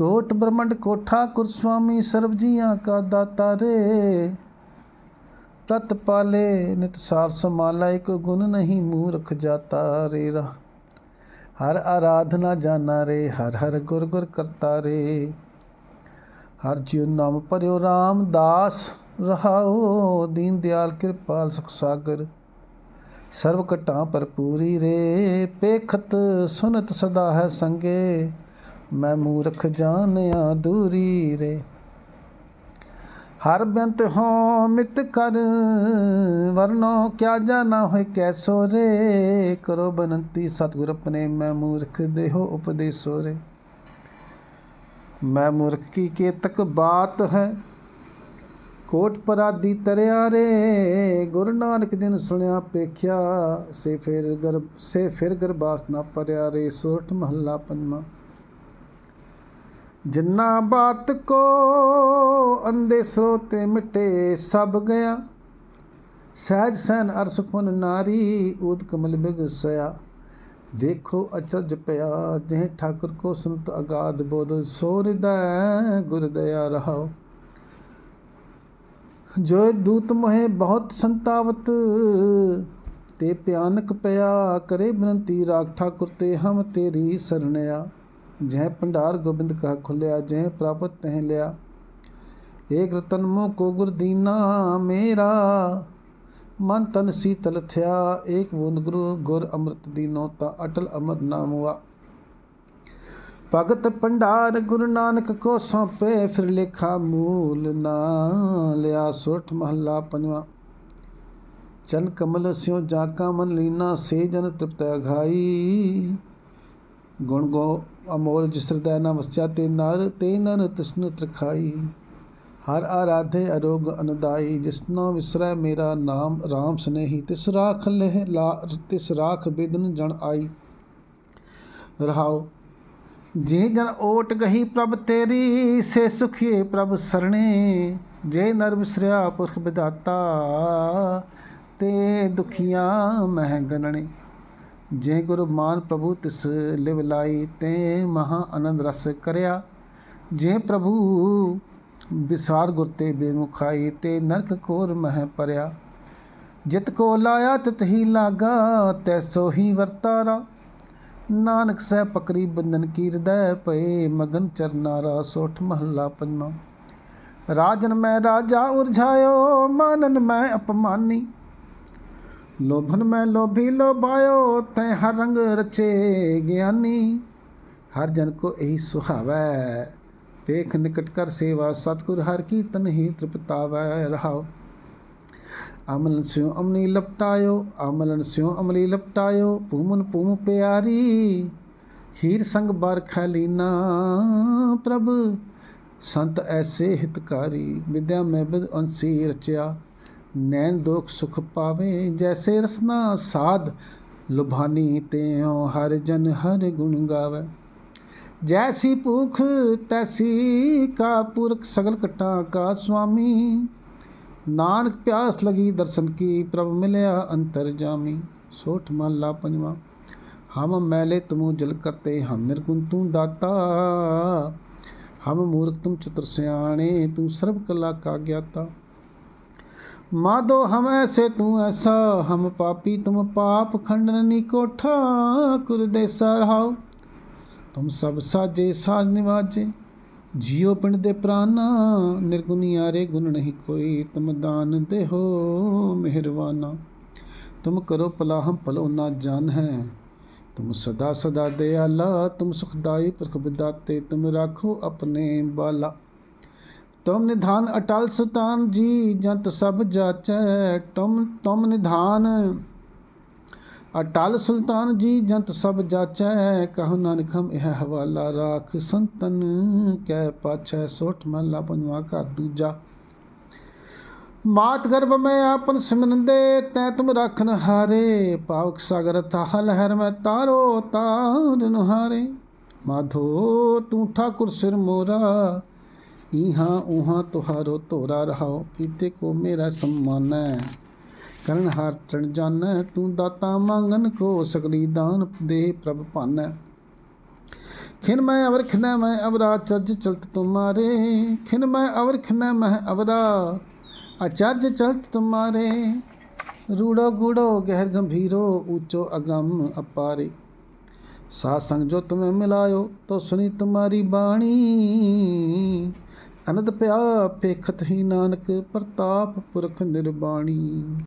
ਕੋਟ ਬ੍ਰਹਮੰਡ ਕੋਠਾ ਕੁਰ ਸੁਆਮੀ ਸਰਬ ਜੀਆਂ ਕਾ ਦਾਤਾ ਰੇ। ਪ੍ਰਤ ਪਾਲੇ ਨਿਤ ਸਾਰ ਸਮਾਲਾ ਇੱਕ ਗੁਣ ਨਹੀਂ ਮੂਰਖ ਜਾਤਾ ਰੇ ਰਾ। ਹਰ ਆਰਾਧਨਾ ਜਾਣਾ ਰੇ, ਹਰ ਹਰ ਗੁਰ ਗੁਰ ਕਰਤਾ ਰੇ। ਹਰ ਜਿਉ ਨਾਮ ਭਰਿਓ ਰਾਮਦਾਸ ਰਹਾਓ ਦੀਨ ਦਿਆਲ ਕਿਰਪਾਲ ਸੁਖ ਸਾਗਰ। ਸਰਬ ਘਟਾਂ ਭਰਪੂਰੀ ਰੇ, ਪੇਖਤ ਸੁਨਤ ਸਦਾ ਹੈ ਸੰਗੇ। ਮੈਂ ਮੂਰਖ ਜਾਣਿਆ ਦੂਰੀ ਰੇ। ਹਰ ਬੇਅੰਤ ਹੋ ਮਿਤ ਕਰ, ਵਰਨੋ ਕਿਆ ਜਾਣਾ ਹੋਏ ਕੈਸੋ ਰੇ। ਕਰੋ ਬਨੰਤੀ ਸਤਿਗੁਰ ਆਪਣੇ, ਮੈਂ ਮੂਰਖ ਦੇਹੋ ਉਪਦੇਸੋ ਰੇ। ਮੈਂ ਮੂਰਖ ਕੀ ਕੇਤਕ ਬਾਤ ਹੈ? ਕੋਟ ਪਰਾਦੀ ਤਰਿਆ ਰੇ। ਗੁਰੂ ਨਾਨਕ ਜਿਨ ਸੁਣਿਆ ਪੇਖਿਆ, ਸੇ ਫਿਰ ਗਰਬ ਸੇ ਫਿਰ ਗਰਬਾਸ ਨਾ ਪਰਿਆ ਰੇ। ਸੋਠ ਮਹੱਲਾ ਪੰਜਵਾਂ। ਜਿੰਨਾ ਬਾਤ ਕੋ ਅੰਦੇ ਸਰੋਤੇ ਮਿਟੇ ਸਭ ਗਿਆ। ਸਹਿਜ ਸੈਨ ਅਰਸ ਕੁਨ ਨਾਰੀ ਊਦ ਕਮਲ ਬਿਗ ਸਿਆ ਦੇਖੋ ਅਚਰਜ ਪਿਆ ਜਿਹ ਠਾਕੁਰ ਕੋ ਸੰਤ ਅਗਾਧ ਬੋਧ ਸੋ ਹਿਰਦੈ ਗੁਰ ਦਇਆ ਰਹਾਓ ਜੋ ਦੂਤ ਮੋਹਿ ਬਹੁਤ ਸੰਤਾਵਤ, ਤੇ ਭਿਆਨਕ ਪਿਆ ਕਰੇ ਬਨੰਤੀ ਰਾਖ ਠਾਕੁਰ ਤੇ ਹਮ ਤੇਰੀ ਸਰਣਿਆ। ਜਹ ਭੰਡਾਰ ਗੋਬਿੰਦ ਕਾ ਖੁੱਲਿਆ, ਜਹ ਪ੍ਰਾਪਤ ਤਹ ਲਿਆ। ਏਕ ਰਤਨ ਮੋ ਕੋ ਗੁਰ ਦੀਨਾ ਮਨ ਤਨ ਸੀਤਲ ਥਿਆ। ਏਕ ਬੂੰਦ ਗੁਰੂ ਗੁਰ ਅੰਮ੍ਰਿਤ ਦੀਨੋ ਤਾ ਅਟਲ ਅਮਰ ਨਾਮ ਹੁਆ ਭਗਤ ਭੰਡਾਰ ਗੁਰੂ ਨਾਨਕ ਕੋ ਸੌਂਪੇ, ਫਿਰ ਲੇਖਾ ਮੂਲ ਨਾ ਲਿਆ ਸੁਠ ਮਹੱਲਾ ਪੰਜਵਾ। ਚਨ ਕਮਲ ਸਿਉ ਜਾਕਾ ਮਨ ਲੀਨਾ, ਸੇ ਜਨ ਤ੍ਰਿਪਤ ਅਘਾਈ ਗੁਣ ਗੋ ਅਮੋਲ ਜਿਸਰਦੈ ਹਿਰਦੈ ਵਸਿਆ ਤੇ ਨਰ ਤੇ ਨਰ ਤਿਸ਼ਨ ਤ੍ਰਿਖਾਈ। ਹਰ ਆਰਾਧੇ ਅਰੋਗ ਅਨਦਾਈ ਜਿਸਨਾ ਵਿਸਰੈ ਮੇਰਾ ਨਾਮ RAM ਸਨੇਹੀ, ਤਿਸ ਰਾਖ ਲਹਿ ਲਾ, ਤਿਸ ਰਾਖ ਬਿਦਨ ਜਣ ਆਈ। ਰਹਾਓ, ਜੇ ਜਨ ਓਟ ਗਹੀ ਪ੍ਰਭ ਤੇਰੀ, ਸੇ ਸੁਖੀਏ ਪ੍ਰਭ ਸਰਣੇ। ਜੇ ਨਰ ਵਿਸਰਿਆ ਪੁਰਖ ਵਿਦਾਤਾ ਤੇ ਦੁਖੀਆਂ ਮਹਿ ਗਨਣੇ ਜੇ ਗੁਰ ਮਾਨ ਪ੍ਰਭੂ ਤਿਸ ਲਿਵ ਲਾਈ, ਤੇ ਮਹਾ ਆਨੰਦ ਰਸ ਕਰਿਆ। ਜੇ ਪ੍ਰਭੂ ਵਿਸਾਰ ਗੁਰ ਤੇ ਬੇਮੁਖਾਈ, ਤੇ ਨਰਕ ਕੋਰ ਮਹਿ ਪਰਿਆ। ਜਿਤ ਕੋ ਲਾਇਆ, ਤਿਤ ਹੀ ਲਾਗਾ ਤੈਸੋ ਹੀ ਵਰਤਾਰਾ। ਨਾਨਕ ਸਹਿ ਪਕਰੀ ਬੰਧਨ ਕੀ ਹਿਰਦੈ ਪਏ ਮਗਨ ਚਰਨਾਰਾ, ਸੋਠ ਮਹੱਲਾ ਪੰਜਵਾਂ ਰਾਜਨ ਮੈਂ ਰਾਜਾ ਉਰਝਾਇਓ, ਮਾਨਨ ਮੈਂ ਅਪਮਾਨੀ। ਲੋਭਨ ਮੈਂ ਲੋਭੀ ਲੋਭਾਇਓ ਤੈ ਹਰ ਰੰਗ ਰਚੇ ਗਿਆਨੀ ਹਰ ਜਨ ਕੋ ਇਹੀ ਸੁਹਾਵੈ ਵੇਖ ਨਿਕਟ ਕਰ ਸੇਵਾ ਸਤਿਗੁਰ ਹਰ ਕੀਰਤਨ ਹੀ ਤ੍ਰਿਪਤਾਵੈ ਰਹਾਓ ਅਮਲਨ ਸਿਉ ਅਮਨੀ ਲਪਟਾਇਓ ਅਮਲਨ ਸਿਉ ਅਮਲੀ ਲਪਟਾਇਓ ਪੂਮਨ ਪੂਮ ਪਿਆਰੀ ਹੀਰ ਸੰਗ ਬਰ ਖਲੀਨਾ ਪ੍ਰਭ ਸੰਤ ਐਸੇ ਹਿਤਕਾਰੀ ਵਿਦਿਆ ਮੈਂ ਬਿਦ ਅੰਸੀ ਰਚਿਆ ਨੈਣ ਦੋਖ ਸੁਖ ਪਾਵੇ, ਜੈਸੇ ਰਸਨਾ ਸਾਧ ਲੁਭਾਨੀ ਤਿਉ ਹਰ ਜਨ ਹਰ ਗੁਣ ਗਾਵੇ। ਜੈਸੀ ਭੂਖ ਤੈਸੀ ਕਾ ਪੁਰਖ ਸਗਲ ਕਟਾ ਕਾ ਸੁਆਮੀ। ਨਾਨਕ ਪਿਆਸ ਲਗੀ ਦਰਸ਼ਨ ਕੀ ਪ੍ਰਭ ਮਿਲਿਆ ਅੰਤਰ ਜਾਮੀ। ਸੋਠ ਮਹਲਾ ਪੰਜਵਾ, ਹਮ ਮੈਲੇ ਤੁਮੂ ਜਲ ਕਰਤੇ, ਹਮ ਨਿਰਗੁਣ ਤੂੰ ਦਾਤਾ। ਹਮ ਮੂਰਖ ਤੁਮ ਚਤੁਰ ਸਿਆਣੇ, ਤੂੰ ਸਰਬ ਕਲਾ ਕਾ ਗਿਆਤਾ। ਮਾਦੋ ਹਮ ਐਸੇ ਤੂੰ ਐਸਾ, ਹਮ ਪਾਪੀ ਤੁਮ ਪਾਪ ਖੰਡਨ ਨੀ ਕੋਠਾ ਕੁਰ ਦੇ ਸਰਹਾਉ ਤੁਮ ਸਭ ਸਾਜੇ, ਸਾਜ ਨਿਵਾਜੇ, ਜੀਉ ਪਿੰਡ ਦੇ ਪ੍ਰਾਨਾ ਨਿਰਗੁਣੀ ਆਰੇ ਗੁਣ ਨਹੀਂ ਕੋਈ, ਤੁਮ ਦਾਨ ਦੇਹੋ ਮਿਹਰਵਾਨਾ ਤੁਮ ਕਰੋ ਭਲਾ ਹਮ ਭਲੋ ਨਾ ਜਾਨ ਹੈ, ਤੁਮ ਸਦਾ ਸਦਾ ਦਿਆਲਾ, ਤੁਮ ਸੁਖਦਾਈ ਪੁਰਖ ਵਿਦਾਤੇ ਤੁਮ ਰਾਖੋ ਆਪਣੇ ਬਾਲਾ। ਤੁਮ ਨਿਧਾਨ ਅਟਲ ਸੁਤਾਨ ਜੀ, ਜੰਤ ਸਭ ਜਾਚੈ, ਤੁਮ ਤੁਮ ਨਿਧਾਨ ਅਟਲ ਸੁਲਤਾਨ ਜੀ, ਜੰਤ ਸਭ ਜਾਚੈ, ਕਹੋ ਨਾਨਕ ਹਮ ਇਹ ਹਵਾਲਾ ਰਾਖ, ਸੰਤਨ ਕੈ ਪਾਛੈ, ਸੋਠ ਮਹਲਾ ਪੰਜਵਾ ਘਰ ਦੂਜਾ। ਮਾਤ ਗਰਭ ਮੈਂ ਆਪਨ ਸਿਮਰੰਦੇ ਤੈ ਤੁਮ ਰੱਖਨ ਹਾਰੇ ਪਾਵਕ ਸਾਗਰ ਤਾਹ ਲਹਿਰ ਮੈਂ ਤਾਰੋ, ਤਾਰਨ ਹਾਰੇ ਮਾਧੋ ਤੂੰ ਠਾਕੁਰ ਸਿਰ ਮੋਰਾ ਇਹਾਂ ਉਹਾਂ ਤੁਹਾਰੋ ਧੋਰਾ ਰਹਾਓ ਕੀਤੇ ਕੋ ਮੇਰਾ सम्मानੈ ਕਰਨ ਹਾਰ ਚਣ ਜਾਣੈ ਤੂੰ ਦਾਤਾ ਮੰਗਨ ਕੋ ਸਕਲੀ ਦਾਨ ਦੇ ਪ੍ਰਭ ਭਾਨੈ खिन मैं अवर खिन मैं अवरा चर्ज चलत तुम्हारे खिन मैं अवर खिन मैं अवरा आचार्य चलत तुम्हारे रूड़ो गूड़ो गहर गंभीरो ऊंचो अगम अपारे साथ संग जो तुम्हें मिलायो तो सुनी तुम्हारी बाणी ਅਨੰਦ ਪਿਆ ਪੇਖਤ ਹੀ ਨਾਨਕ ਪ੍ਰਤਾਪ ਪੁਰਖ ਨਿਰਬਾਣੀ।